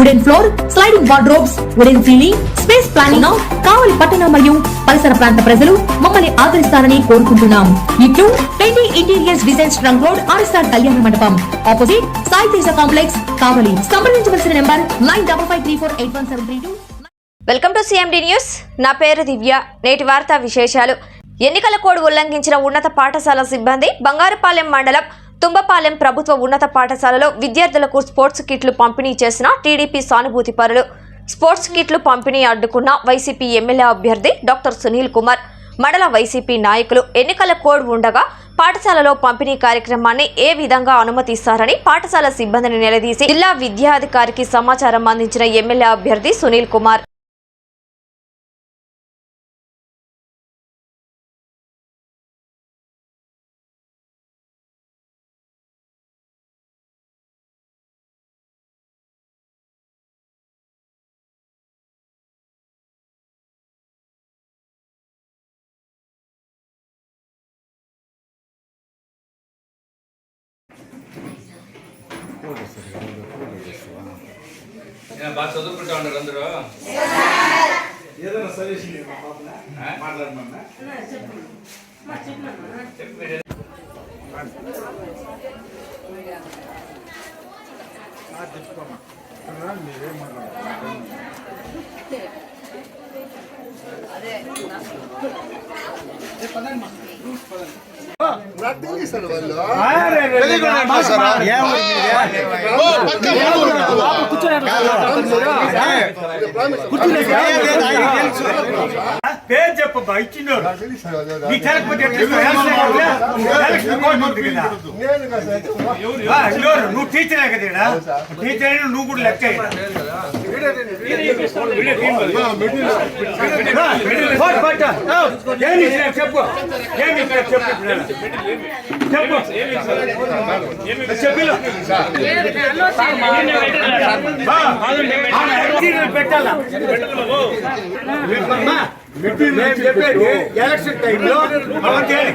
wooden floor sliding wardrobes wooden ceiling space planning Kavali పట్టణ మరియు పరిసర ప్రాంత ప్రజలు మమ్మల్ని ఆదరిస్తారని కోరుకుంటున్నాం. ఇట్లు పెండి interiors design trunk road RSR Kalyana Mandapam. Opposite Sai Teja complex Kavali. సంప్రదించవలసిన number nine double five three four eight one seven three two. Welcome to CMD news. నా పేరు దివ్య. నేటి వార్తా విశేషాలు. ఎన్నికల కోడ్ ఉల్లంఘించిన ఉన్నత పాఠశాల సిబ్బంది బంగారుపాలెం మండలం తుంబపాలెం ప్రభుత్వ ఉన్నత పాఠశాలలో విద్యార్థులకు స్పోర్ట్స్ కిట్లు పంపిణీ చేసిన టీడీపీ సానుభూతి పరులు. స్పోర్ట్స్ కిట్లు పంపిణీ అడ్డుకున్న వైసీపీ ఎమ్మెల్యే అభ్యర్థి డాక్టర్ సునీల్ కుమార్. మండల వైసీపీ నాయకులు ఎన్నికల కోడ్ ఉండగా పాఠశాలలో పంపిణీ కార్యక్రమాన్ని ఏ విధంగా అనుమతిస్తారని పాఠశాల సిబ్బందిని నిలదీసి జిల్లా విద్యాధికారికి సమాచారం అందించిన ఎమ్మెల్యే అభ్యర్థి సునీల్ కుమార్. బాగా చదువుకుంటా ఉన్నారు అందరూ ఏదైనా సజెషన్ ఇవ్వండి మా పాపన మాట్లాడమన్నా చెప్పు మీరు. మీరేం మాట్లాడారు పేరు చెప్పు ఇచ్చిండోడు నీకు తెలకపోతే నువ్వు టీచరే కదా టీచర్ అయినా నువ్వు కూడా లెక్క చెప్పు ఏమి ఇక్కడ చెప్పు ఇప్పుడు. చెప్పు పెట్టాలా చెప్పేది ఎలక్షన్ టైంలో అవతేలి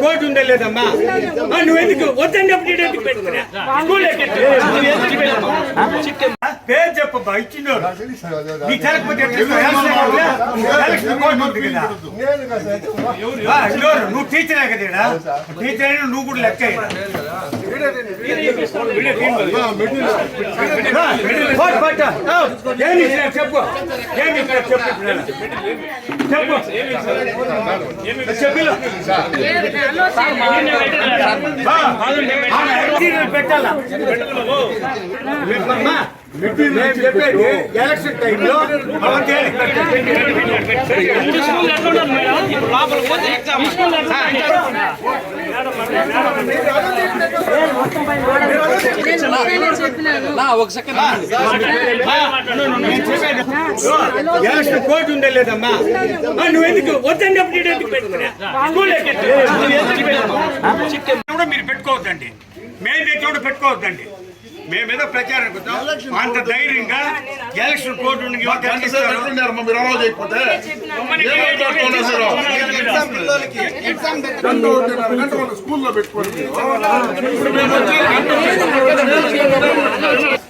కోర్టు ఉండే లేదమ్మా నువ్వు ఎందుకు వద్దని ఎందుకు పెట్టుకున్నా పేరు చెప్పబ్బా ఇచ్చిండోడు నీకు తెలకపోతే ఉంది? నువ్వు టీచరే కదా? టీచర్ అయినా నువ్వు కూడా లెక్క చెప్పు ఏమి ఇక్కడ చెప్పు చెప్పు చెప్పిలో పెట్టాలా చెప్పేది ఎలక్షన్ టైంలో అవతేలి కోర్టు ఉండే లేదమ్మా ఆ, నువ్వు ఎందుకు వద్దని కూడా మీరు పెట్టుకోవద్దండి మేము తెచ్చి కూడా పెట్టుకోవద్దండి మేమేదో ప్రచారం పెడతాం అంత ధైర్యంగా ఎలక్షన్ కోర్టు అలౌ స్కూల్లో పెట్టుకోండి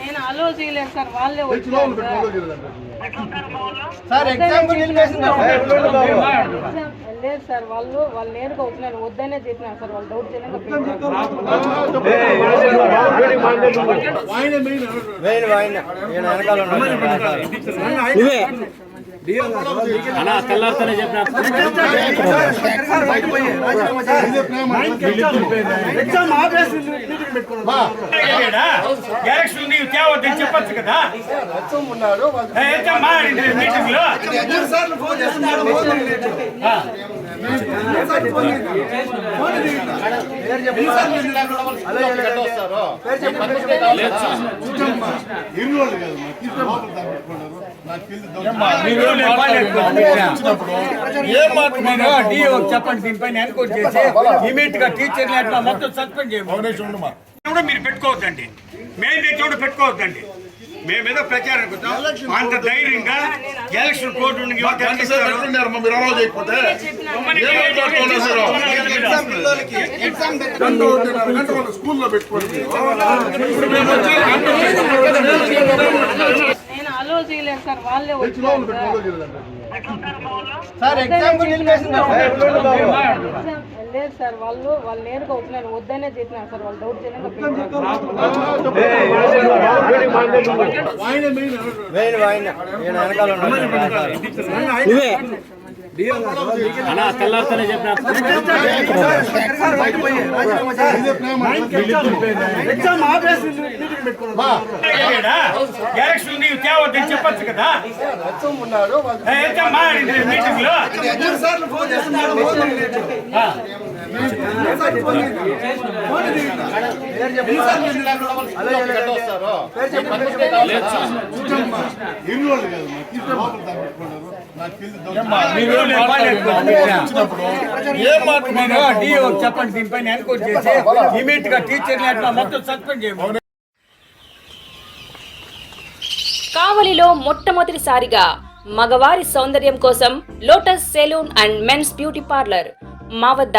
నేను చేయలేదు సార్ వాళ్ళే వచ్చారు సార్ ఎగ్జాంపుల్ లేదు సార్ వాళ్ళు వాళ్ళు నేరుగా వచ్చినారు వద్దనే చెప్పినారు సార్ వాళ్ళు డౌట్ చేయలేక ఎలక్షన్ నీవు తేవద్దని చెప్పచ్చు కదా మీటింగ్లో ఏం మాట్లాడుతున్నారు డిఓ చెప్పండి దీనిపైన ఎన్క్వైరీ చేసి ఇమీడియట్గా టీచర్ మొత్తం సస్పెండ్ చేయండి మీరు పెట్టుకోవద్దండి. మేము తెచ్చి కూడా పెట్టుకోవద్దండి? మేమేదో ప్రచారం అంత ధైర్యంగా ఎలక్షన్ కోర్టు స్కూల్లో పెట్టుకోండి. వచ్చి నేను అలో చేయలేదు సార్. వాళ్ళే వచ్చారు. సార్ ఎగ్జామ్ లేదు సార్ వాళ్ళు వాళ్ళు నేరుగా వచ్చినాను వద్దనే చెప్పినారు సార్ వాళ్ళు డౌట్ చేయలేక ఎలక్షన్ నీవు తేవద్దని చెప్పచ్చు కదా మీటింగ్లో చెప్పండి దీనిపైన ఎన్క్వైరీ చేసి ఇమీడియట్గా టీచర్లు మొత్తం సస్పెండ్ చేయండి కావలిలో మొట్టమొదటిసారిగా మగవారి సౌందర్యం కోసం lotus salon and men's beauty parlour మా వద్ద